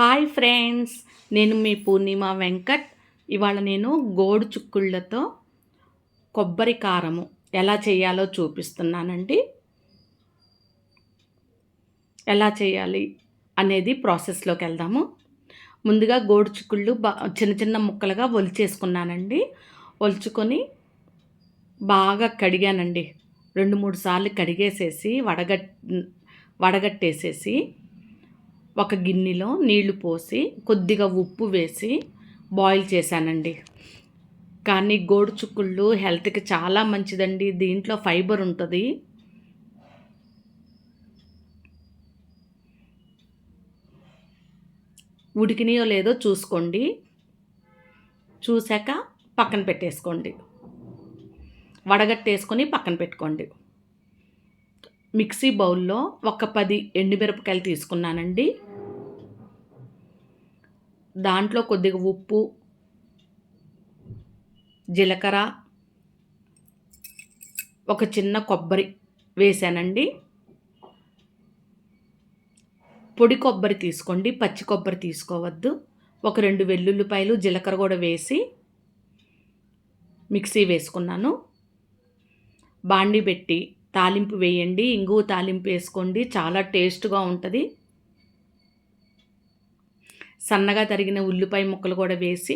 Hi friends నేను మీ పూర్ణిమ వెంకట్. ఇవాళ నేను గోడు చుక్కుళ్ళతో కొబ్బరి కారము ఎలా చేయాలో చూపిస్తున్నానండి. ఎలా చేయాలి అనేది ప్రాసెస్లోకి వెళ్దాము. ముందుగా గోడు చుక్కుళ్ళు బా చిన్న చిన్న ముక్కలుగా ఒలిచేసుకున్నానండి. ఒలుచుకొని బాగా కడిగానండి. రెండు మూడు సార్లు కడిగేసేసి వడగట్ వడగట్టేసేసి ఒక గిన్నెలో నీళ్ళు పోసి కొద్దిగా ఉప్పు వేసి బాయిల్ చేశానండి. కానీ గోడు చుక్కుళ్ళు హెల్త్కి చాలా మంచిదండి. దీంట్లో ఫైబర్ ఉంటుంది. ఉడికినాయో లేదో చూసుకోండి. చూశాక పక్కన పెట్టేసుకోండి. వడగట్టేసుకొని పక్కన పెట్టుకోండి. మిక్సీ బౌల్లో ఒక పది ఎండుమిరపకాయలు తీసుకున్నానండి. దాంట్లో కొద్దిగా ఉప్పు జీలకర్ర ఒక చిన్న కొబ్బరి వేసానండి. పొడి కొబ్బరి తీసుకోండి పచ్చి కొబ్బరి తీసుకోవద్దు. ఒక రెండు వెల్లుల్లిపాయలు జీలకర్ర కూడా వేసి మిక్సీ వేసుకున్నాను. బాండి పెట్టి తాలింపు వేయండి ఇంగువ తాలింపు వేసుకోండి చాలా టేస్ట్గా ఉంటుంది. సన్నగా తరిగిన ఉల్లిపాయ ముక్కలు కూడా వేసి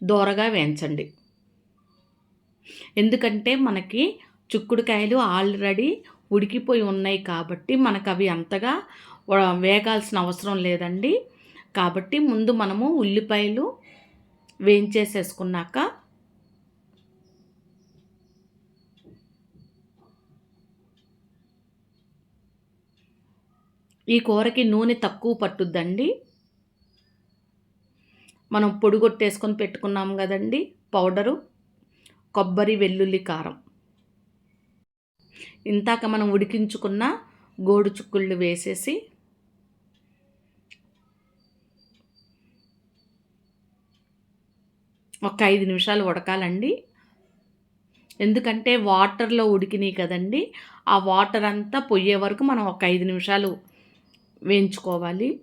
దోరగా వేయించండి. ఎందుకంటే మనకి చుక్కుడుకాయలు ఆల్రెడీ ఉడికిపోయి ఉన్నాయి కాబట్టి మనకు అవి అంతగా వేగాల్సిన అవసరం లేదండి. కాబట్టి ముందు మనము ఉల్లిపాయలు వేయించేసేసుకున్నాక ఈ కూరకి నూనె తక్కువ పట్టుద్దండి. మనం పొడిగొట్టేసుకొని పెట్టుకున్నాం కదండి పౌడరు కొబ్బరి వెల్లుల్లి కారం. ఇంతాక మనం ఉడికించుకున్న గోడు చుక్కుళ్ళు వేసేసి ఒక ఐదు నిమిషాలు ఉడకాలండి. ఎందుకంటే వాటర్లో ఉడికినాయి కదండి ఆ వాటర్ అంతా పొయ్యే వరకు మనం ఒక ఐదు నిమిషాలు వేయించుకోవాలి.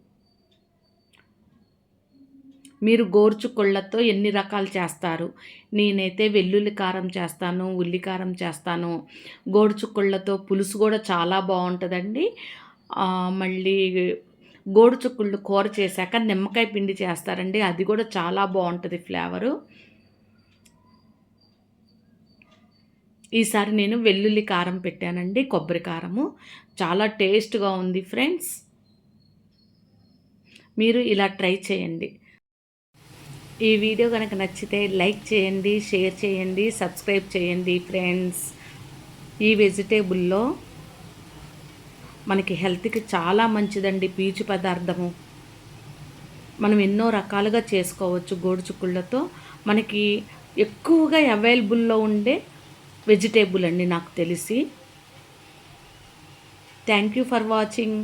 మీరు గోర్చుకొళ్ళతో ఎన్ని రకాలు చేస్తారు? నేనైతే వెల్లుల్లి కారం చేస్తాను ఉల్లి కారం చేస్తాను. గోడుచుక్కుళ్ళతో పులుసు కూడా చాలా బాగుంటుందండి. మళ్ళీ గోడుచుక్కుళ్ళు కూర చేశాక నిమ్మకాయ పిండి చేస్తారండి. అది కూడా చాలా బాగుంటుంది ఫ్లేవరు. ఈసారి నేను వెల్లుల్లి కారం పెట్టానండి కొబ్బరి కారము. చాలా టేస్ట్గా ఉంది ఫ్రెండ్స్. మీరు ఇలా ట్రై చేయండి. ఈ వీడియో కనుక నచ్చితే లైక్ చేయండి షేర్ చేయండి సబ్స్క్రైబ్ చేయండి ఫ్రెండ్స్. ఈ వెజిటేబుల్లో మనకి హెల్త్కి చాలా మంచిదండి పీచు పదార్థము. మనం ఎన్నో రకాలుగా చేసుకోవచ్చు గోడుచుక్కుళ్ళతో మనకి ఎక్కువగా అవైలబుల్లో ఉండే వెజిటేబుల్ అండి నాకు తెలిసి. Thank you for watching.